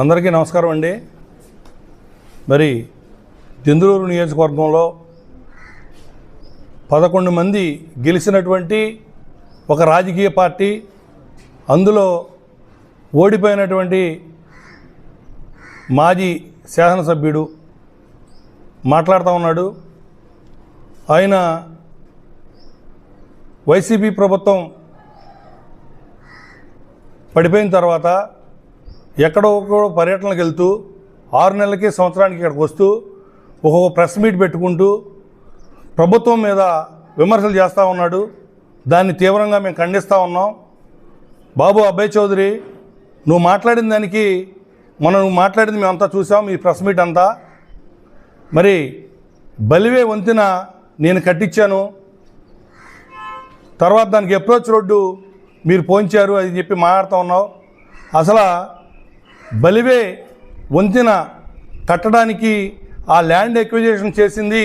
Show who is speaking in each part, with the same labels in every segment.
Speaker 1: అందరికీ నమస్కారం అండి. మరి దెందులూరు నియోజకవర్గంలో పదకొండు మంది గెలిచినటువంటి ఒక రాజకీయ పార్టీ అందులో ఓడిపోయినటువంటి మాజీ శాసనసభ్యుడు మాట్లాడుతూ ఉన్నాడు. ఆయన వైసీపీ ప్రభుత్వం పడిపోయిన తర్వాత ఎక్కడో ఒక్కడో పర్యటనలకు వెళ్తూ ఆరు నెలలకి సంవత్సరానికి ఇక్కడికి వస్తూ ఒక్కొక్క ప్రెస్ మీట్ పెట్టుకుంటూ ప్రభుత్వం మీద విమర్శలు చేస్తూ ఉన్నాడు. దాన్ని తీవ్రంగా మేము ఖండిస్తూ ఉన్నాం. బాబు అబ్బాయి చౌదరి నువ్వు మాట్లాడిన దానికి మనం నువ్వు మాట్లాడింది మేమంతా చూసాం మీ ప్రెస్ మీట్ అంతా. మరి బలివే వంతెన నేను కట్టించాను. తర్వాత దానికి అప్రోచ్ రోడ్డు మీరు పోంచారు అది చెప్పి మాట్లాడుతూ ఉన్నావు అసలు బలివే వంతెన కట్టడానికి ఆ ల్యాండ్ ఎక్విజేషన్ చేసింది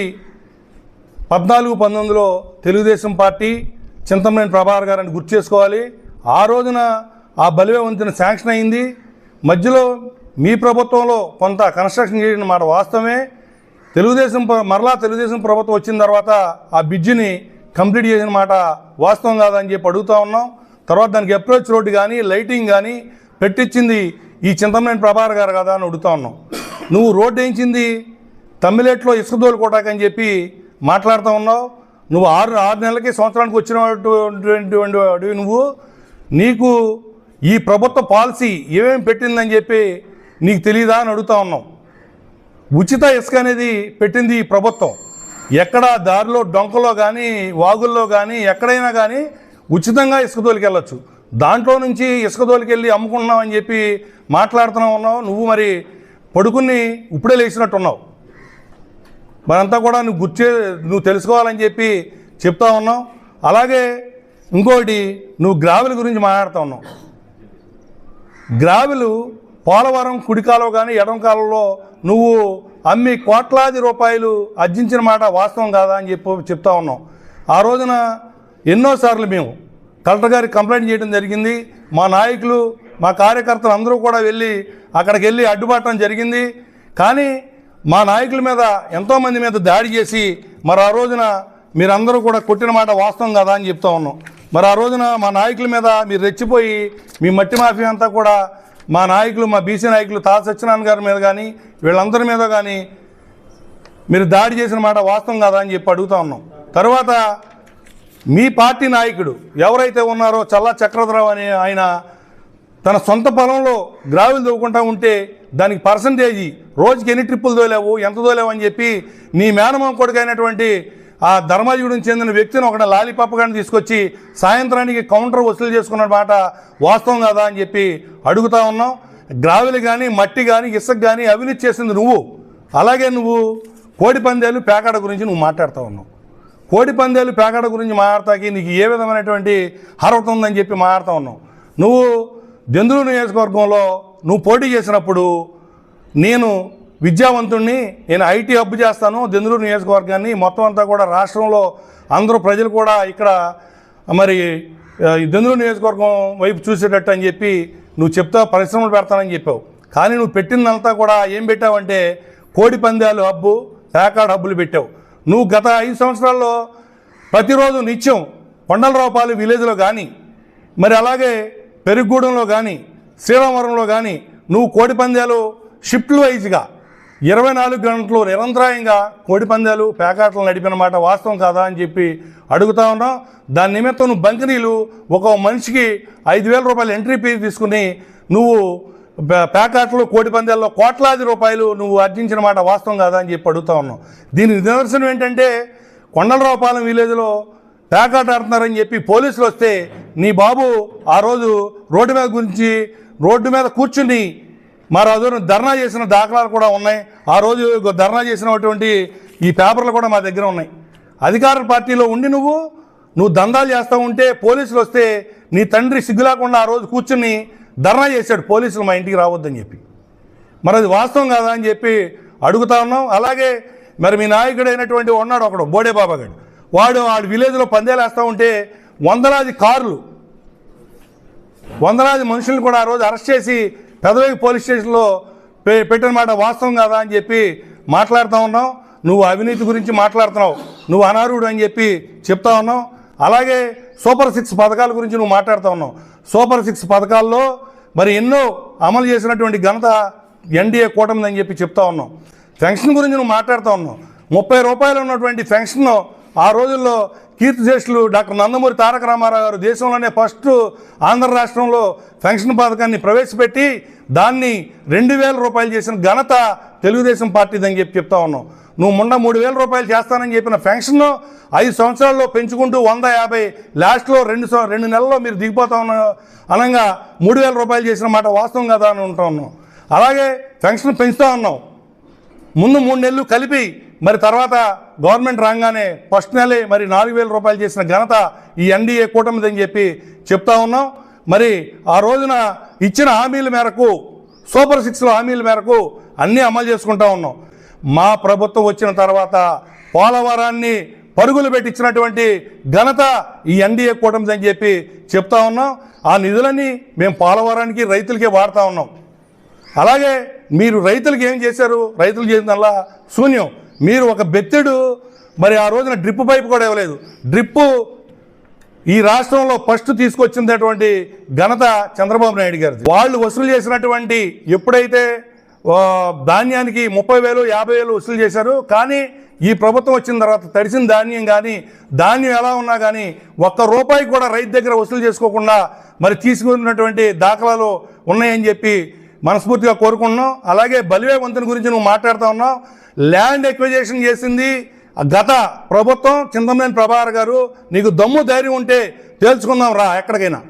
Speaker 1: పద్నాలుగు పంతొమ్మిదిలో తెలుగుదేశం పార్టీ. చింతమనేని ప్రభాకర్ గారిని గుర్తు చేసుకోవాలి. ఆ రోజున ఆ బలివే వంతెన శాంక్షన్ అయింది. మధ్యలో మీ ప్రభుత్వంలో కొంత కన్స్ట్రక్షన్ చేయడం మాట వాస్తవమే. తెలుగుదేశం మరలా తెలుగుదేశం ప్రభుత్వం వచ్చిన తర్వాత ఆ బ్రిడ్జిని కంప్లీట్ చేసిన మాట వాస్తవం కాదని చెప్పి అడుగుతా ఉన్నాం. తర్వాత దానికి అప్రోచ్ రోడ్డు కానీ లైటింగ్ కానీ పెట్టించింది ఈ చింతమనేని ప్రభాకర్ గారు కదా అని అడుగుతా ఉన్నాం. నువ్వు రోడ్డు వేయించింది తమ్మిలేట్లో ఇసుక దోలుకోటాకని చెప్పి మాట్లాడుతూ ఉన్నావు. నువ్వు ఆరు ఆరు నెలలకి సంవత్సరానికి వచ్చినటువంటి వాడివి నువ్వు. నీకు ఈ ప్రభుత్వ పాలసీ ఏమేమి పెట్టిందని చెప్పి నీకు తెలియదా అని అడుగుతా ఉన్నాం. ఉచిత ఇసుక అనేది పెట్టింది ఈ ప్రభుత్వం. ఎక్కడ దారిలో డొంకలో కానీ వాగుల్లో కానీ ఎక్కడైనా కానీ ఉచితంగా ఇసుక తోలికెళ్ళచ్చు. దాంట్లో నుంచి ఇసుక తోలికెళ్ళి అమ్ముకుంటున్నావు అని చెప్పి మాట్లాడుతూ ఉన్నావు. నువ్వు మరి పడుకుని ఇప్పుడే లేచినట్టున్నావు. మరంతా కూడా నువ్వు గుర్చే నువ్వు తెలుసుకోవాలని చెప్పి చెప్తా ఉన్నావు. అలాగే ఇంకోటి నువ్వు గ్రావెల గురించి మాట్లాడుతూ ఉన్నావు. గ్రావెలు పోలవరం కుడికాలో కానీ ఎడం కాలంలో నువ్వు అమ్మి కోట్లాది రూపాయలు అర్జించిన మాట వాస్తవం కాదా అని చెప్పి చెప్తా ఉన్నాం ఆ రోజున ఎన్నోసార్లు మేము కలెక్టర్ గారికి కంప్లైంట్ చేయడం జరిగింది. మా నాయకులు మా కార్యకర్తలు అందరూ కూడా వెళ్ళి అక్కడికి వెళ్ళి అడ్డుపడటం జరిగింది. కానీ మా నాయకుల మీద ఎంతోమంది మీద దాడి చేసి మరి ఆ రోజున మీరందరూ కూడా కొట్టిన మాట వాస్తవం కదా అని చెప్తా ఉన్నాం. మరి ఆ రోజున మా నాయకుల మీద మీరు రెచ్చిపోయి మీ మట్టి మాఫియా అంతా కూడా మా నాయకులు మా బీసీ నాయకులు తా సత్యనారాయణ గారి మీద కానీ వీళ్ళందరి మీద కానీ మీరు దాడి చేసిన మాట వాస్తవం కదా అని చెప్పి అడుగుతా ఉన్నాం. తర్వాత మీ పార్టీ నాయకుడు ఎవరైతే ఉన్నారో చల్లా చక్రధరావు అనే ఆయన తన సొంత పొలంలో గ్రావిలు దవ్వుకుంటా ఉంటే దానికి పర్సంటేజీ రోజుకి ఎన్ని ట్రిప్పులు తోలేవు ఎంత తోలేవు అని చెప్పి నీ మేనమామ కొడుకైనటువంటి ఆ ధర్మాజుడికి చెందిన వ్యక్తిని ఒకటి లాలీపాప గారిని తీసుకొచ్చి సాయంత్రానికి కౌంటర్ వసూలు చేసుకున్న మాట వాస్తవం కదా అని చెప్పి అడుగుతా ఉన్నాం. గ్రావిలు కానీ మట్టి కానీ ఇసుక కానీ అవినీతి చేసింది నువ్వు. అలాగే నువ్వు కోడి పందేలు పేకాడ గురించి నువ్వు మాట్లాడుతూ ఉన్నావు. కోడిపందేలు పేకాడ గురించి మాట్లాడతాకి నీకు ఏ విధమైనటువంటి అర్హత ఉందని చెప్పి మాట్లాడుతూ ఉన్నావు. నువ్వు దెందులూరు నియోజకవర్గంలో నువ్వు పోటీ చేసినప్పుడు నేను విద్యావంతుణ్ణి నేను ఐటీ హబ్ చేస్తాను దెందులూరు నియోజకవర్గాన్ని మొత్తం అంతా కూడా రాష్ట్రంలో అందరూ ప్రజలు కూడా ఇక్కడ మరి ఆ, దెందులూరు నియోజకవర్గం వైపు చూసేటట్టు అని చెప్పి నువ్వు చెప్తా పరిశ్రమలు పెడతానని చెప్పావు. కానీ నువ్వు పెట్టిందంతా కూడా ఏం పెట్టావంటే కోడి పందాలు హబ్బు పేకాడ్ హబ్బులు పెట్టావు. నువ్వు గత ఐదు సంవత్సరాల్లో ప్రతిరోజు నిత్యం కొండలరావుపాలి విలేజ్లో కానీ మరి అలాగే పెరుగుగూడెంలో కానీ శ్రీరామవరంలో కానీ నువ్వు కోడి పందాలు షిఫ్ట్లు వైజ్గా ఇరవై నాలుగు గంటలు నిరంతరాయంగా కోడి పందాలు పేకాటలు నడిపిన మాట వాస్తవం కాదా అని చెప్పి అడుగుతా ఉన్నాం. దాని నిమిత్తం నువ్వు బంకనీలు ఒక మనిషికి ఐదు వేల రూపాయలు ఎంట్రీ ఫీజు తీసుకుని నువ్వు పేకాటలు కోడి పందాల్లో కోట్లాది రూపాయలు నువ్వు అర్జించిన మాట వాస్తవం కాదా అని చెప్పి అడుగుతా ఉన్నాం. దీని నిదర్శనం ఏంటంటే కొండలరావుపాలెం విలేజ్లో పేకాట ఆడుతున్నారని చెప్పి పోలీసులు వస్తే నీ బాబు ఆ రోజు రోడ్డు మీద గురించి రోడ్డు మీద కూర్చుని మరి రోజు ధర్నా చేసిన దాఖలాలు కూడా ఉన్నాయి. ఆ రోజు ధర్నా చేసినటువంటి ఈ పేపర్లు కూడా మా దగ్గర ఉన్నాయి. అధికార పార్టీలో ఉండి నువ్వు నువ్వు దందాలు చేస్తూ ఉంటే పోలీసులు వస్తే నీ తండ్రి సిగ్గులేకుండా ఆ రోజు కూర్చుని ధర్నా చేశాడు పోలీసులు మా ఇంటికి రావద్దని చెప్పి. మరి అది వాస్తవం కాదా అని చెప్పి అడుగుతా ఉన్నాం. అలాగే మరి మీ నాయకుడు అయినటువంటి ఉన్నాడు ఒకడు బోడే బాబాగాడు వాడు వాడి విలేజ్లో పందేలు వేస్తూ ఉంటే వందలాది కార్లు వందలాది మనుషులను కూడా ఆ రోజు అరెస్ట్ చేసి పెదవేగి పోలీస్ స్టేషన్లో పె పెట్టిన మాట వాస్తవం కాదా అని చెప్పి మాట్లాడుతూ ఉన్నాం. నువ్వు అవినీతి గురించి మాట్లాడుతున్నావు నువ్వు అనర్హుడు అని చెప్పి చెప్తా ఉన్నావు అలాగే సూపర్ సిక్స్ పథకాల గురించి నువ్వు మాట్లాడుతూ ఉన్నావు. సూపర్ సిక్స్ పథకాల్లో మరి ఎన్నో అమలు చేసినటువంటి ఘనత ఎన్డీఏ కూటమిదని చెప్పి చెప్తా ఉన్నాం పెన్షన్ గురించి నువ్వు మాట్లాడుతూ ఉన్నావు. ముప్పై రూపాయలు ఉన్నటువంటి పెన్షన్ ఆ రోజుల్లో కీర్తిశేషులు డాక్టర్ నందమూరి తారక రామారావు గారు దేశంలోనే ఫస్ట్ ఆంధ్ర రాష్ట్రంలో పెన్షన్ పథకాన్ని ప్రవేశపెట్టి దాన్ని రెండు వేల రూపాయలు చేసిన ఘనత తెలుగుదేశం పార్టీదని అని చెప్పి చెప్తా ఉన్నాం. నువ్వు మొన్న మూడు వేల రూపాయలు చేస్తానని చెప్పిన పెన్షన్ ఐదు సంవత్సరాల్లో పెంచుకుంటూ వంద యాభై లాస్ట్లో రెండు రెండు నెలల్లో మీరు దిగిపోతా ఉన్న అనగా మూడు వేల రూపాయలు చేసిన మాట వాస్తవం కదా అని ఉంటా ఉన్నాం. అలాగే పెన్షన్ పెంచుతూ ఉన్నాం. ముందు మూడు నెలలు కలిపి మరి తర్వాత గవర్నమెంట్ రాగానే ఫస్ట్ నెలే మరి నాలుగు వేల రూపాయలు చేసిన ఘనత ఈ ఎన్డీఏ కూటమిది అని చెప్పి చెప్తా ఉన్నాం. మరి ఆ రోజున ఇచ్చిన హామీల మేరకు సూపర్ సిక్స్లో హామీల మేరకు అన్నీ అమలు చేసుకుంటా ఉన్నాం. మా ప్రభుత్వం వచ్చిన తర్వాత పోలవరాన్ని పరుగులు పెట్టించినటువంటి ఘనత ఈ ఎన్డీఏ కూటమిది అని చెప్పి చెప్తా ఉన్నాం. ఆ నిధులన్నీ మేము పోలవరానికి రైతులకే వాడుతూ ఉన్నాం. అలాగే మీరు రైతులకు ఏం చేశారు? రైతులు చేసినల్లా శూన్యం. మీరు ఒక బెత్తెడు మరి ఆ రోజున డ్రిప్ పైపు కూడా ఇవ్వలేదు. డ్రిప్పు ఈ రాష్ట్రంలో ఫస్ట్ తీసుకొచ్చినటువంటి ఘనత చంద్రబాబు నాయుడు గారిది. వాళ్ళు వసూలు చేసినటువంటి ఎప్పుడైతే ధాన్యానికి ముప్పై వేలు యాభై వేలు వసూలు చేశారు కానీ ఈ ప్రభుత్వం వచ్చిన తర్వాత తడిసిన ధాన్యం కానీ ధాన్యం ఎలా ఉన్నా కానీ ఒక్క రూపాయి కూడా రైతు దగ్గర వసూలు చేసుకోకుండా మరి తీసుకున్నటువంటి దాఖలాలు ఉన్నాయని చెప్పి మనస్ఫూర్తిగా కోరుకుంటున్నాం. అలాగే బలివే వంతెన గురించి నువ్వు మాట్లాడుతూ ఉన్నావు. ల్యాండ్ ఎక్విజేషన్ చేసింది గత ప్రభుత్వం. చింతమనేని ప్రభాకర్ గారు నీకు దమ్ము ధైర్యం ఉంటే తేల్చుకుందాం రా ఎక్కడికైనా.